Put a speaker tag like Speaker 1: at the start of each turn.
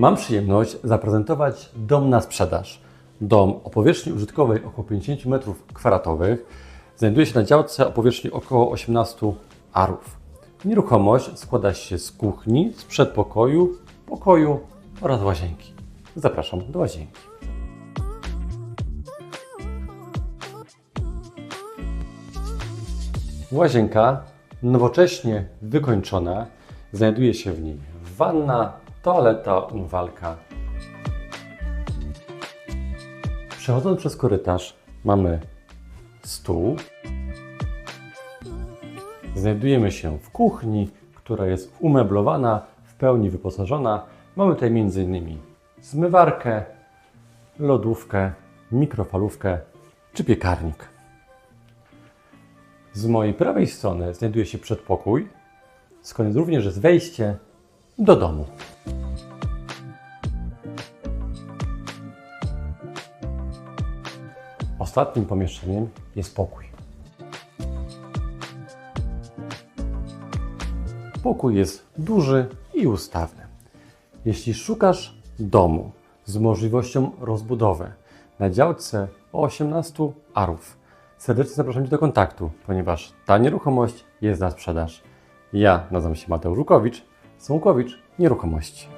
Speaker 1: Mam przyjemność zaprezentować dom na sprzedaż. Dom o powierzchni użytkowej około 50 m2 znajduje się na działce o powierzchni około 18 arów. Nieruchomość składa się z kuchni, z przedpokoju, pokoju oraz łazienki. Zapraszam do łazienki. Łazienka nowocześnie wykończona. Znajduje się w niej wanna, toaleta, umywalka. Przechodząc przez korytarz mamy stół. Znajdujemy się w kuchni, która jest umeblowana, w pełni wyposażona. Mamy tutaj m.in. zmywarkę, lodówkę, mikrofalówkę czy piekarnik. Z mojej prawej strony znajduje się przedpokój, skąd również jest wejście do domu. Ostatnim pomieszczeniem jest pokój. Pokój jest duży i ustawny. Jeśli szukasz domu z możliwością rozbudowy na działce o 18 arów, serdecznie zapraszam Cię do kontaktu, ponieważ ta nieruchomość jest na sprzedaż. Ja nazywam się Mateusz Żukowicz, Słomkowicz Nieruchomości.